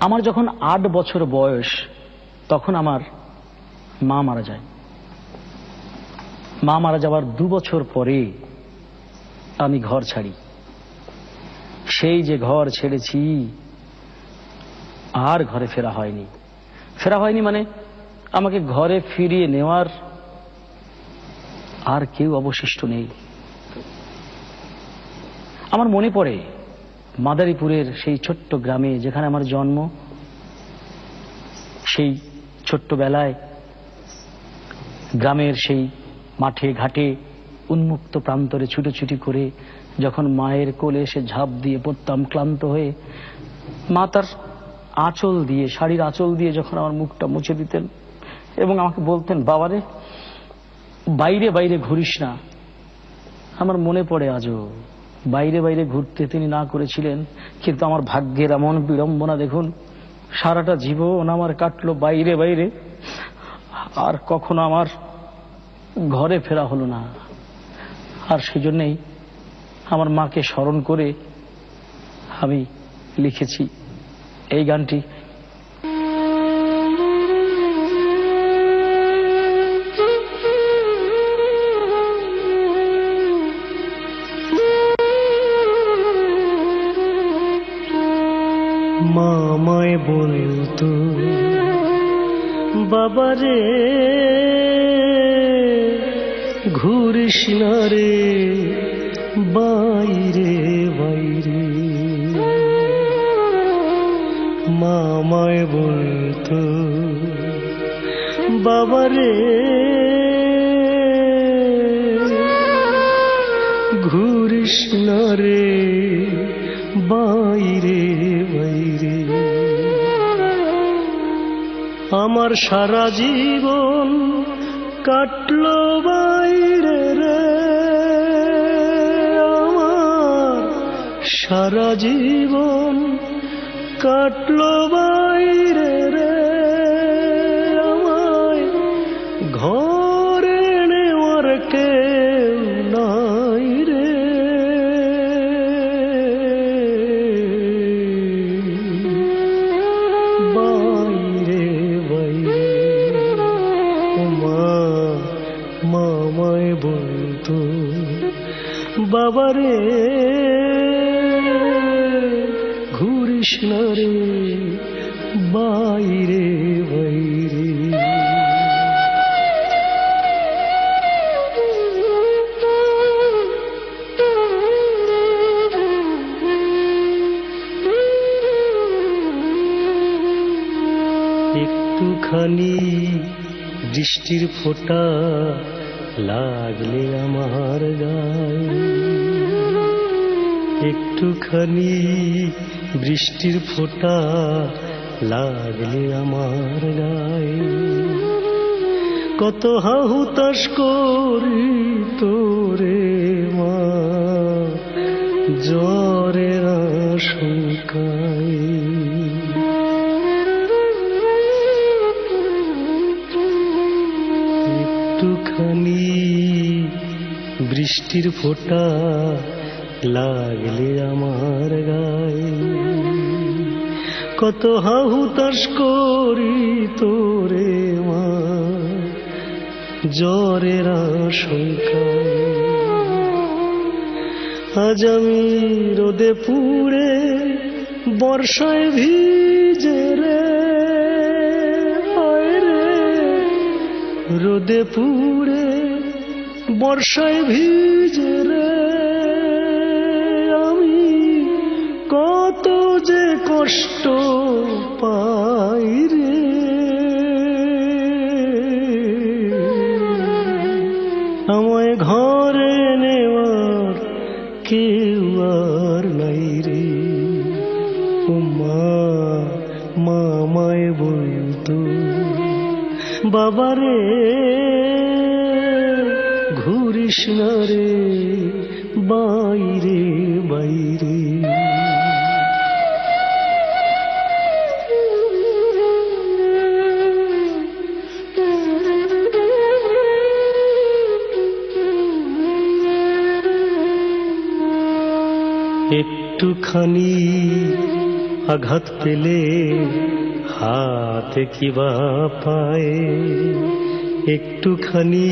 আমার যখন আট বছর বয়স, তখন আমার মা মারা যায়। মা মারা যাওয়ার দু বছর পরে আমি ঘর ছাড়ি। সেই যে ঘর ছেড়েছি, আর ঘরে ফেরা হয়নি। ফেরা হয়নি মানে আমাকে ঘরে ফিরিয়ে নেওয়ার আর কেউ অবশিষ্ট নেই। আমার মনে পড়ে মাদারীপুরের সেই ছোট্ট গ্রামে যেখানে আমার জন্ম, সেই ছোট্টবেলায় গ্রামের সেই মাঠে ঘাটে উন্মুক্ত প্রান্তরে ছুটোছুটি করে যখন মায়ের কোলে এসে ঝাঁপ দিয়ে পড়তাম, ক্লান্ত হয়ে মা তার আঁচল দিয়ে, শাড়ির আঁচল দিয়ে যখন আমার মুখটা মুছে দিতেন এবং আমাকে বলতেন, বাবারে, বাইরে বাইরে ঘুরিস না। আমার মনে পড়ে আজও। বাইরে বাইরে ঘুরতে তিনি না করেছিলেন, কিন্তু আমার ভাগ্যের এমন বিড়ম্বনা দেখুন, সারাটা জীবন আমার কাটলো বাইরে বাইরে, আর কখনো আমার ঘরে ফেরা হলো না। আর সেই জন্যেই আমার মাকে স্মরণ করে আমি লিখেছি এই গানটি। মামায় বলতো বাবারে, ঘুরিস না রে, বাইরে বাইরে। মামায় বলতো বাবারে, ঘুরিস না রে, বাইরে বাইরে। আমার সারা জীবন কাটল বাইরে রে। আমার সারা জীবন কাটল বাইরে রে। ঘুরিস রে বাইরে বাইরে। একটুখানি বৃষ্টির ফোঁটা লাগলে আমার গায়ে। একটুখানি বৃষ্টির ফোঁটা লাগলে আমার গায়ে। কত হাহুতাস করি তোরে মা, জ্বরের আশঙ্কায়। একটুখানি বৃষ্টির ফোঁটা লাগলে আমার গায়ে। কত হাহুতাস করি তোরে মা, জ্বরের আশঙ্কায় আজ আমি রোদে পুড়ে বর্ষায় ভিজে রে রে। রোদে পুড়ে বর্ষায় ভিজে রে। কত যে কষ্ট পাই রে। আমায় ঘরে নেওয়ার কেউ আর নাই রে। মা মামায় বলতো, বাবারে, ঘুরিস না রে, বাইরে বাইরে। একটুখানি আঘাত পেলে হাতে কিবা পায়। একটুখানি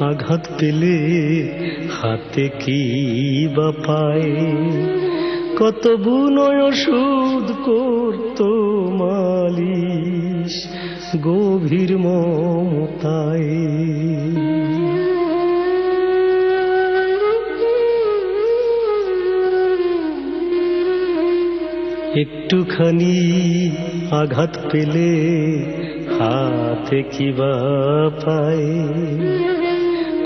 আঘাত পেলে হাতে কি বা পায়। কত বুনয় ওষুধ করতো মালিশ গভীর মমতায়। একটুখানি আঘাত পেলে হাতে কিবা পায়।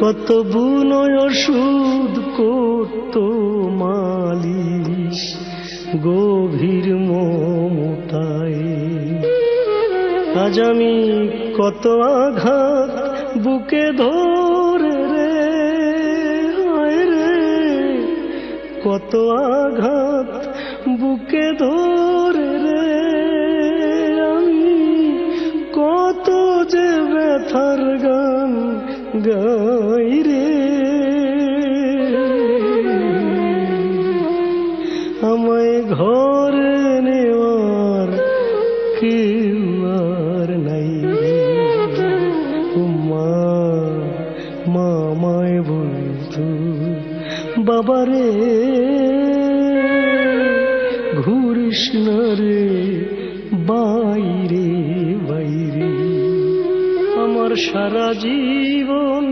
কত বুনয় ওষুধ করত মালিশ, গভীর মমতায়। আজ আমি কত আঘাত বুকে ধরে রে রে, কত আঘাত গাই রে। আমায় ঘরে নেওয়ার কেউ আর নাই। মা মামায় বলতো, বাবারে, ঘুরিস না রে, বাইরে বাইরে। আমার সারা জীবন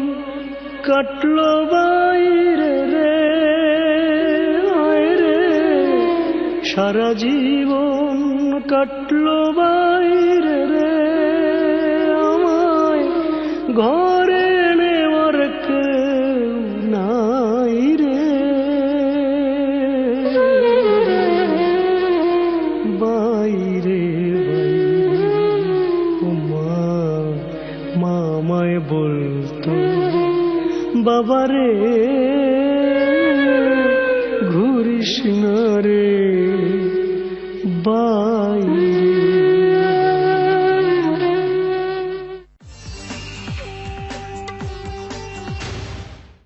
কাটল বাইরে রে রে সারা জীবন কাটল বাইরে রে আমায় ঘরে